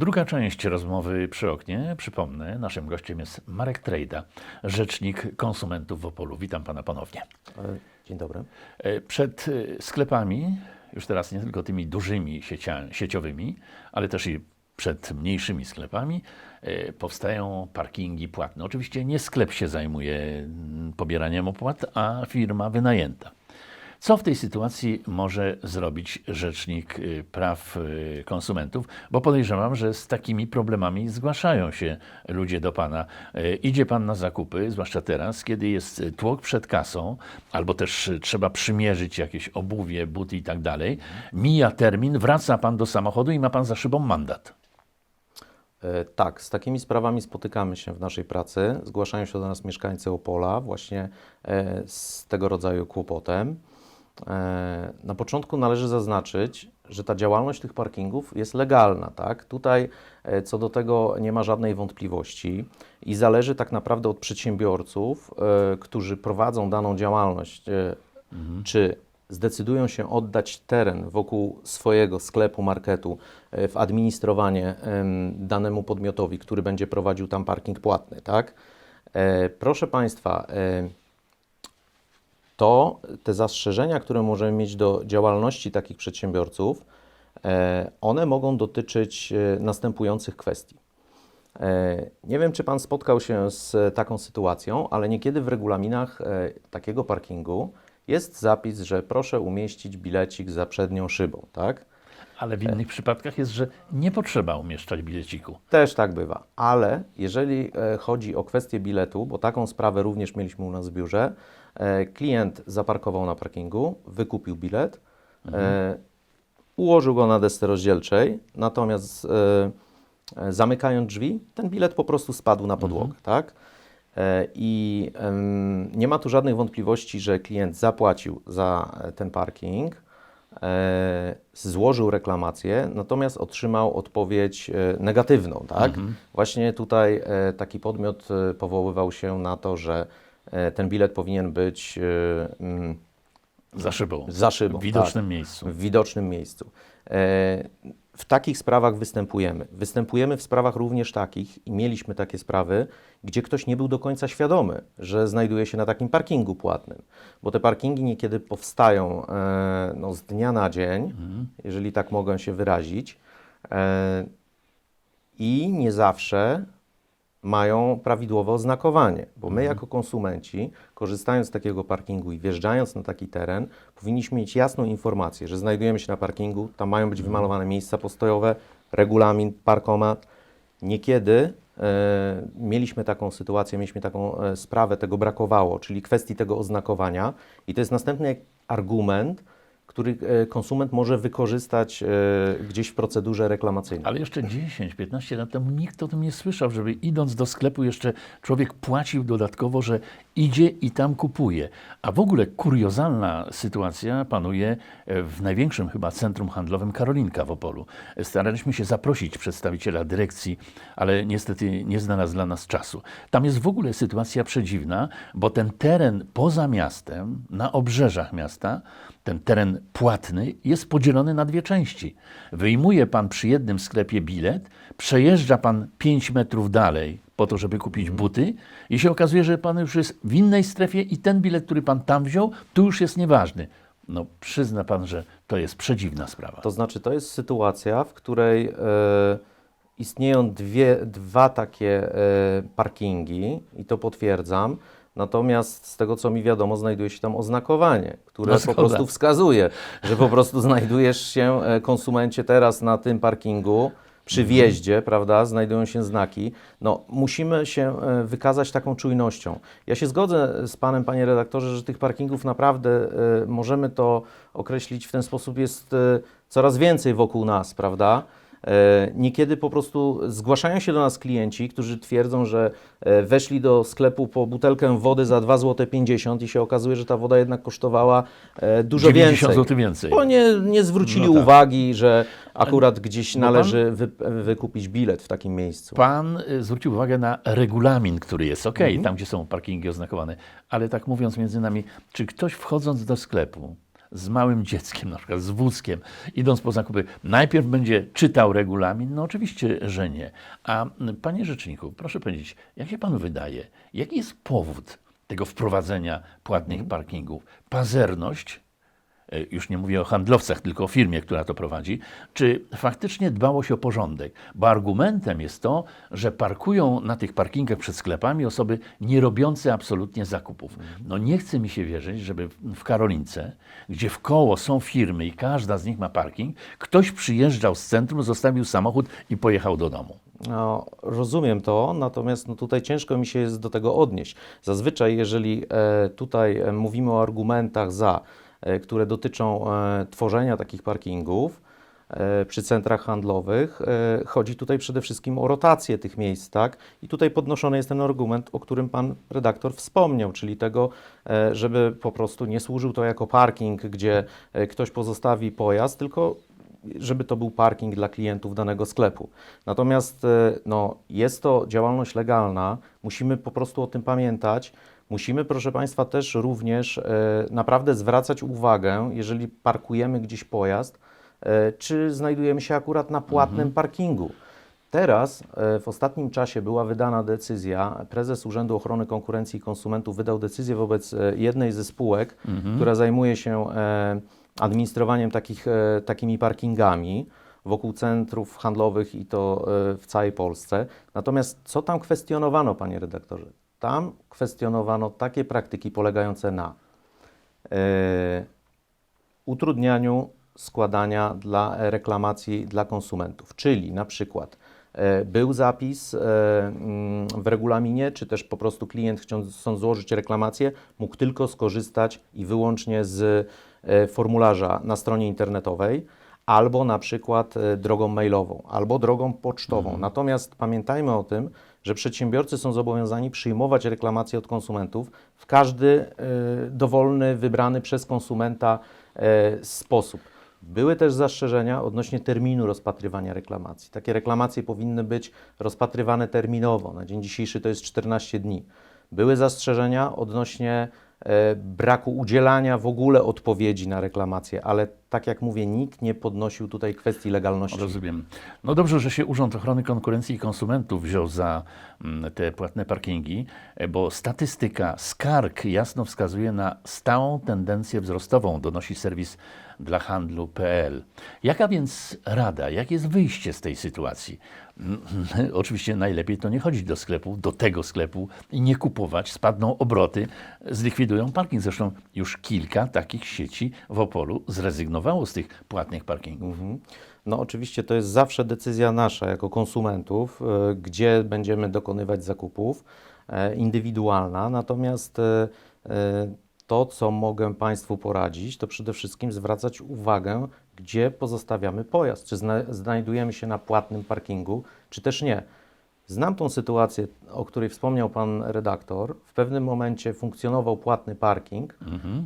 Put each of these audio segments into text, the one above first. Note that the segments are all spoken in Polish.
Druga część rozmowy przy oknie. Przypomnę, naszym gościem jest Marek Trejda, rzecznik konsumentów w Opolu. Witam pana ponownie. E, Dzień dobry. E, Przed e, sklepami, już teraz nie tylko tymi dużymi siecia, sieciowymi, ale też i przed mniejszymi sklepami powstają parkingi płatne. Oczywiście nie sklep się zajmuje pobieraniem opłat, a firma wynajęta. Co w tej sytuacji może zrobić Rzecznik y, Praw y, Konsumentów? Bo podejrzewam, że z takimi problemami zgłaszają się ludzie do Pana. Y, Idzie Pan na zakupy, zwłaszcza teraz, kiedy jest tłok przed kasą, albo też trzeba przymierzyć jakieś obuwie, buty i tak dalej. Mija termin, wraca Pan do samochodu i ma Pan za szybą mandat. E, Tak, z takimi sprawami spotykamy się w naszej pracy. Zgłaszają się do nas mieszkańcy Opola właśnie e, z tego rodzaju kłopotem. E, Na początku należy zaznaczyć, że ta działalność tych parkingów jest legalna, tak? Tutaj e, co do tego nie ma żadnej wątpliwości i zależy tak naprawdę od przedsiębiorców, e, którzy prowadzą daną działalność, e, czy zdecydują się oddać teren wokół swojego sklepu, marketu w administrowanie em, danemu podmiotowi, który będzie prowadził tam parking płatny, tak? Proszę Państwa, to te zastrzeżenia, które możemy mieć do działalności takich przedsiębiorców, e, one mogą dotyczyć e, następujących kwestii. E, Nie wiem, czy Pan spotkał się z taką sytuacją, ale niekiedy w regulaminach takiego parkingu jest zapis, że proszę umieścić bilecik za przednią szybą, tak? Ale w innych przypadkach jest, że nie potrzeba umieszczać bileciku. Też tak bywa, ale jeżeli e, chodzi o kwestię biletu, bo taką sprawę również mieliśmy u nas w biurze, e, klient zaparkował na parkingu, wykupił bilet, e, ułożył go na desce rozdzielczej, natomiast zamykając drzwi, ten bilet po prostu spadł na podłogę, tak? E, I nie ma tu żadnych wątpliwości, że klient zapłacił za ten parking, złożył reklamację, natomiast otrzymał odpowiedź e, negatywną, tak? Właśnie tutaj e, taki podmiot e, powoływał się na to, że e, ten bilet powinien być e, mm, Za szybą. za szybą. W widocznym tak, miejscu. W widocznym miejscu. E, W takich sprawach występujemy. Występujemy w sprawach również takich, i mieliśmy takie sprawy, gdzie ktoś nie był do końca świadomy, że znajduje się na takim parkingu płatnym. Bo te parkingi niekiedy powstają e, no, z dnia na dzień, jeżeli tak mogę się wyrazić, e, i nie zawsze mają prawidłowe oznakowanie, bo my jako konsumenci, korzystając z takiego parkingu i wjeżdżając na taki teren, powinniśmy mieć jasną informację, że znajdujemy się na parkingu, tam mają być wymalowane miejsca postojowe, regulamin, parkomat. Niekiedy e, mieliśmy taką sytuację, mieliśmy taką e, sprawę, tego brakowało, czyli kwestii tego oznakowania i to jest następny argument, który e, konsument może wykorzystać e, gdzieś w procedurze reklamacyjnej. Ale jeszcze 10-15 lat temu nikt o tym nie słyszał, żeby idąc do sklepu jeszcze człowiek płacił dodatkowo, że idzie i tam kupuje. A w ogóle kuriozalna sytuacja panuje e, w największym chyba centrum handlowym Karolinka w Opolu. Staraliśmy się zaprosić przedstawiciela dyrekcji, ale niestety nie znalazł dla nas czasu. Tam jest w ogóle sytuacja przedziwna, bo ten teren poza miastem, na obrzeżach miasta, ten teren płatny jest podzielony na dwie części. Wyjmuje pan przy jednym sklepie bilet, przejeżdża pan 5 metrów dalej po to, żeby kupić buty i się okazuje, że pan już jest w innej strefie i ten bilet, który pan tam wziął, tu już jest nieważny. No przyzna pan, że to jest przedziwna sprawa. To znaczy, to jest sytuacja, w której e, istnieją dwie, dwa takie e, parkingi i to potwierdzam. Natomiast z tego, co mi wiadomo, znajduje się tam oznakowanie, które No po prostu wskazuje, że po prostu znajdujesz się, e, konsumencie, teraz na tym parkingu. Przy wjeździe, prawda, znajdują się znaki. No, musimy się e, wykazać taką czujnością. Ja się zgodzę z Panem, Panie redaktorze, że tych parkingów naprawdę e, możemy to określić w ten sposób, jest e, coraz więcej wokół nas, prawda? E, Niekiedy po prostu zgłaszają się do nas klienci, którzy twierdzą, że e, weszli do sklepu po butelkę wody za 2,50 zł i się okazuje, że ta woda jednak kosztowała e, dużo 90 więcej. zł więcej. Bo nie, nie zwrócili No tak. uwagi, że akurat gdzieś pan- należy wy, wykupić bilet w takim miejscu. Pan zwrócił uwagę na regulamin, który jest ok, Mhm. tam gdzie są parkingi oznakowane, ale tak mówiąc między nami, czy ktoś wchodząc do sklepu z małym dzieckiem, na przykład z wózkiem, idąc po zakupy, najpierw będzie czytał regulamin? No oczywiście, że nie. A panie rzeczniku, proszę powiedzieć, jak się panu wydaje, jaki jest powód tego wprowadzenia płatnych parkingów? Pazerność? E, już nie mówię o handlowcach, tylko o firmie, która to prowadzi, czy faktycznie dbało się o porządek? Bo argumentem jest to, że parkują na tych parkingach przed sklepami osoby nie robiące absolutnie zakupów. No nie chce mi się wierzyć, żeby w Karolince, gdzie w koło są firmy i każda z nich ma parking, ktoś przyjeżdżał z centrum, zostawił samochód i pojechał do domu. No, rozumiem to, natomiast no, tutaj ciężko mi się jest do tego odnieść. Zazwyczaj, jeżeli e, tutaj e, mówimy o argumentach za, które dotyczą e, tworzenia takich parkingów e, przy centrach handlowych, e, chodzi tutaj przede wszystkim o rotację tych miejsc, tak? I tutaj podnoszony jest ten argument, o którym pan redaktor wspomniał, czyli tego, e, żeby po prostu nie służył to jako parking, gdzie e, ktoś pozostawi pojazd, tylko żeby to był parking dla klientów danego sklepu. Natomiast e, no, jest to działalność legalna, musimy po prostu o tym pamiętać. Musimy, proszę Państwa, też również e, naprawdę zwracać uwagę, jeżeli parkujemy gdzieś pojazd, e, czy znajdujemy się akurat na płatnym parkingu. Teraz e, w ostatnim czasie była wydana decyzja, prezes Urzędu Ochrony Konkurencji i Konsumentów wydał decyzję wobec jednej ze spółek, która zajmuje się administrowaniem takich, takimi parkingami wokół centrów handlowych i to w całej Polsce. Natomiast co tam kwestionowano, panie redaktorze? Tam kwestionowano takie praktyki polegające na e, utrudnianiu składania dla reklamacji dla konsumentów. Czyli na przykład e, był zapis e, mm, w regulaminie, czy też po prostu klient chcąc złożyć reklamację, mógł tylko skorzystać i wyłącznie z formularza na stronie internetowej, albo na przykład drogą mailową, albo drogą pocztową. Natomiast pamiętajmy o tym, że przedsiębiorcy są zobowiązani przyjmować reklamacje od konsumentów w każdy e, dowolny, wybrany przez konsumenta e, sposób. Były też zastrzeżenia odnośnie terminu rozpatrywania reklamacji. Takie reklamacje powinny być rozpatrywane terminowo. Na dzień dzisiejszy to jest 14 dni. Były zastrzeżenia odnośnie e, braku udzielania w ogóle odpowiedzi na reklamacje, ale tak jak mówię, nikt nie podnosił tutaj kwestii legalności. Rozumiem. No dobrze, że się Urząd Ochrony Konkurencji i Konsumentów wziął za mm, te płatne parkingi, bo statystyka skarg jasno wskazuje na stałą tendencję wzrostową, donosi serwis dla handlu.pl. Jaka więc rada, jakie jest wyjście z tej sytuacji? Oczywiście najlepiej to nie chodzić do sklepu, do tego sklepu i nie kupować, spadną obroty, zlikwidują parking. Zresztą już kilka takich sieci w Opolu zrezygnowało z tych płatnych parkingów. Mhm. No oczywiście to jest zawsze decyzja nasza jako konsumentów, e, gdzie będziemy dokonywać zakupów, e, indywidualna. Natomiast e, to, co mogę Państwu poradzić, to przede wszystkim zwracać uwagę, gdzie pozostawiamy pojazd. Czy zna znajdujemy się na płatnym parkingu, czy też nie. Znam tą sytuację, o której wspomniał Pan redaktor. W pewnym momencie funkcjonował płatny parking Mhm.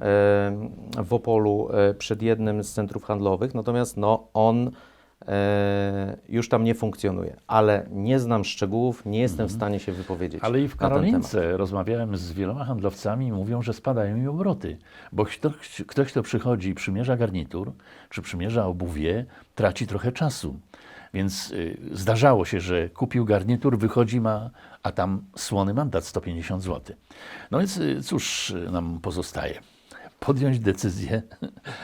w Opolu e, przed jednym z centrów handlowych, natomiast no, on e, już tam nie funkcjonuje. Ale nie znam szczegółów, nie jestem w stanie się wypowiedzieć. Mhm. Ale i w. Karolince rozmawiałem z wieloma handlowcami i mówią, że spadają im obroty. Bo ktoś, ktoś, kto przychodzi i przymierza garnitur, czy przymierza obuwie, traci trochę czasu. Więc y, zdarzało się, że kupił garnitur, wychodzi ma, a tam słony mandat 150 zł. No więc y, cóż nam pozostaje? Podjąć decyzję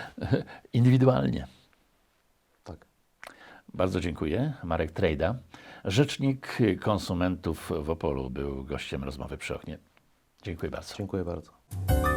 indywidualnie. Tak. Bardzo dziękuję. Marek Trejda, rzecznik konsumentów w Opolu, był gościem rozmowy przy oknie. Dziękuję bardzo. Dziękuję bardzo.